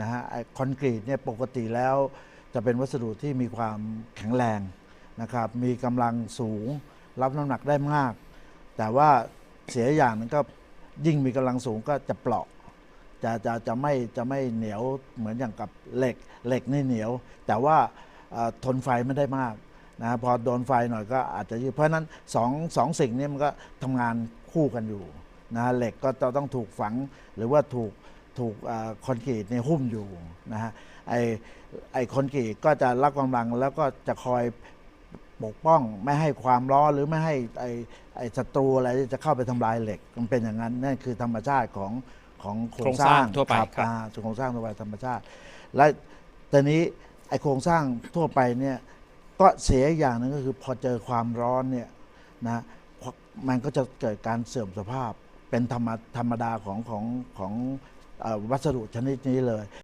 นะฮะคอนกรีตเนี่ยปกติแล้วจะเป็นวัสดุที่มีความแข็งแรงนะครับ มีกำลังสูง รับน้ำหนักได้มาก แต่ว่าเสียอย่างนึงก็ยิ่งมีกำลังสูงก็จะเปราะจะจะจะไม่จะไม่เหนียวเหมือนอย่างกับเหล็กเหล็กนี่เหนียว แต่ว่าทนไฟไม่ได้มากนะพอโดนไฟหน่อยก็อาจจะยืดเพราะฉะนั้นสองสองสิ่งนี้มันก็ทำงานคู่กันอยู่นะเหล็กก็จะต้องถูกฝังหรือว่าถูก ถูกเอ่อคอนกรีตในยหุ้มอยู่นะฮะไอไอคอนกรีตก็จะรับกำลังแล้วก็จะคอยปกป้องไม่ให้ความร้อนหรือไม่ให้ไอไอศัตรูอะไรจะเข้าไปทำลายเหล็ก มันเป็นอย่างนั้นนั่นคือธรรมชาติของของโครงสร้างโครงสร้างทั่วไปครับครับอ่าโครงสร้างทั่วไปธรรมชาติ และตอนนี้ไอโครงสร้างทั่วไปเนี่ยก็เสียอย่างหนึงก็คือพอเจอความร้อนเนี่ยนะมันก็จะเกิดการเสื่อมสภาพเป็นธรรมธรรมดาของของของเออ วัสดุชนิดนี้เลย